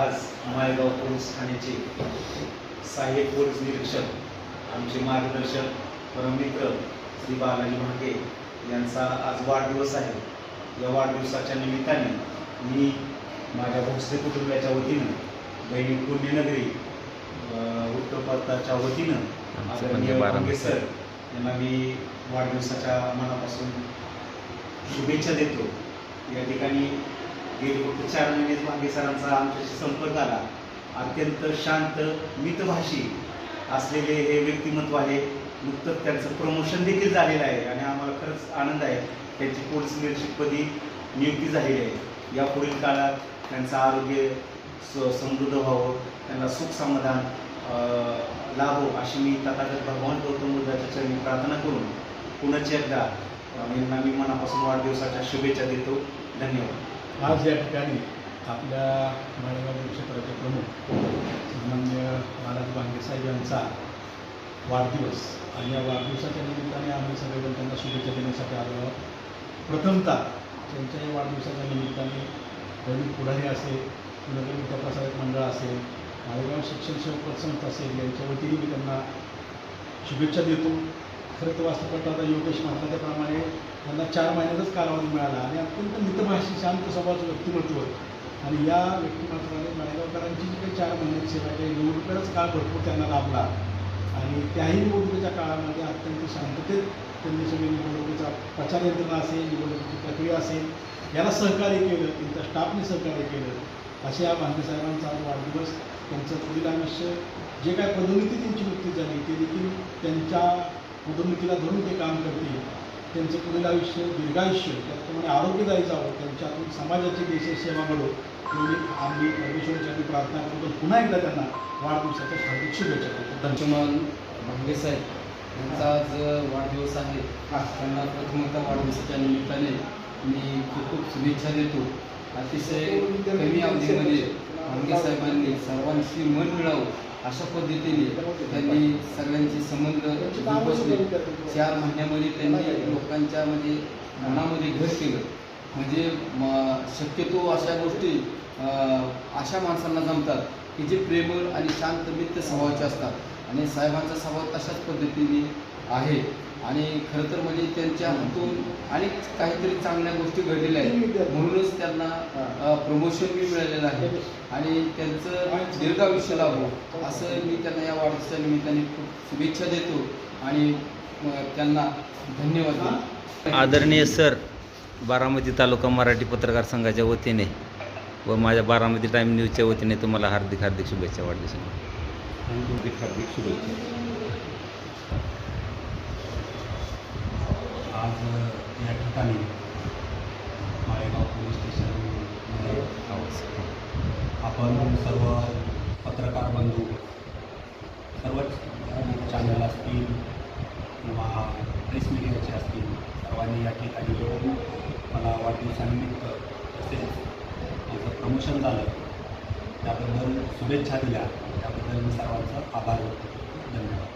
आज माळेगाव पोलीस ठाण्याचे सहाय्यक पोलीस निरीक्षक आमचे मार्गदर्शक परममित्र श्री बालाजी भांगे यांचा आज वाढदिवस आहे. या वाढदिवसाच्या निमित्ताने मी माझ्या भोसले कुटुंबाच्या वतीनं दैनिक पुण्यनगरी वृत्तपत्राच्या वतीनं आदरणीय भांगे सर यांना मी वाढदिवसाच्या मनापासून शुभेच्छा देतो. या ठिकाणी गेले फक्त चार महिनेच मागे सरांचा आमच्याशी संपर्क आला. अत्यंत शांत मितभाषी असलेले हे व्यक्तिमत्व आहे. नुकतंच त्यांचं प्रमोशन देखील झालेलं आहे आणि आम्हाला खरंच आनंद आहे. त्यांची पोलीस लिडरशिपपदी नियुक्ती झालेली आहे. यापुढील काळात त्यांचं आरोग्य स समृद्ध व्हावं त्यांना सुख समाधान लाभो अशी मी तथागत भगवान गौतम बुद्धाच्या चरणी प्रार्थना करून पुन्हा एकदा यांना मी मनापासून वाढदिवसाच्या शुभेच्छा देतो. धन्यवाद. आज या ठिकाणी आपल्या माळेगाव क्षेत्राचे प्रमुख सन्मान्य महाराज बांगेसाहेब यांचा वाढदिवस आणि या वाढदिवसाच्या निमित्ताने आम्ही सगळेजण त्यांना शुभेच्छा देण्यासाठी आलो आहोत. प्रथमतः त्यांच्या या वाढदिवसाच्या निमित्ताने दैनिक पुढारी असेल पुण्यातील वृत्तप्रसारक मंडळ असेल माळेगाव शिक्षण सेवक संस्था असेल यांच्या वतीने मी त्यांना शुभेच्छा देतो. खरं तर वास्तवता योगेश महाराजाप्रमाणे त्याप्रमाणे त्यांना चार महिन्यातच कालावधी मिळाला आणि अत्यंत मितभाषी शांत स्वभावाचं व्यक्तिमत्व आणि या व्यक्तिमत्वाने माळेगावकरांची जी काही चार महिन्याची सेवा आहे निवडणुकीलाच काळ भरपूर त्यांना लाभला. आणि त्याही निवडणुकीच्या काळामध्ये अत्यंत शांततेत त्यांनी सगळी निवडणुकीचा प्रचार यंत्रणा असेल निवडणुकीची प्रक्रिया असेल याला सहकार्य केलं त्यांच्या स्टाफने सहकार्य केलं. असे या भांगे साहेबांचा आज वाढदिवस त्यांचं पुढील आयुष्य जे काय पदोन्नती त्यांची नुकतीच झाली ते देखील त्यांच्या पदोन्नतीला धरून ते काम करतील. त्यांचं पुढील आयुष्य दीर्घायुष्य त्याचप्रमाणे आरोग्यदायी जावं त्यांच्यातून समाजाची देशाची सेवा घडो एवढी आम्ही परमेश्वराची प्रार्थना करतो. पुन्हा एकदा त्यांना वाढदिवसाच्या हार्दिक शुभेच्छा देतो. लक्ष्मण भांगे साहेब यांचा आज वाढदिवस आहे. त्यांना प्रथमतः वाढदिवसाच्या निमित्ताने मी खूप खूप शुभेच्छा देतो. अतिशय कमी अवधीमध्ये भांगे साहेबांनी सर्वांशी मन मिळावं अशा पद्धतीने त्यांनी सगळ्यांचे संबंध जोपासले. चार महिन्यामध्ये त्यांनी लोकांच्या म्हणजे मनामध्ये घर केलं. म्हणजे म- शक्यतो अशा गोष्टी अशा माणसांना जमतात की जे प्रेमळ आणि शांत मित्र स्वभावाचे असतात. आणि साहेबांचा स्वभाव तशाच पद्धतीने आहे. आणि खरं तर म्हणजे त्यांच्या हातून अनेक काहीतरी चांगल्या गोष्टी घडलेल्या आहेत. म्हणूनच त्यांना प्रमोशन बी मिळालेलं आहे. आणि त्यांचं दीर्घ आयुष्य लाभो असं मी त्यांना या वाढदिवसाच्या निमित्ताने खूप शुभेच्छा देतो. आणि त्यांना धन्यवाद देतो. आदरणीय सर बारामती तालुका मराठी पत्रकार संघाच्या वतीने व माझ्या बारामती टाईम न्यूजच्या वतीने तुम्हाला हार्दिक हार्दिक शुभेच्छा वाढदिवसाच्या हार्दिक हार्दिक शुभेच्छा. आज या ठिकाणी माळेगाव पोलीस स्टेशनमध्ये आपण सर्व पत्रकार बंधू सर्वच चॅनल असतील किंवा प्रेस मीडियाचे असतील सर्वांनी या ठिकाणी येऊन मला वाढदिवसानिमित्त तसेच माझं प्रमोशन झालं त्याबद्दल शुभेच्छा दिल्या. त्याबद्दल मी सर्वांचा आभार व्यक्त धन्यवाद.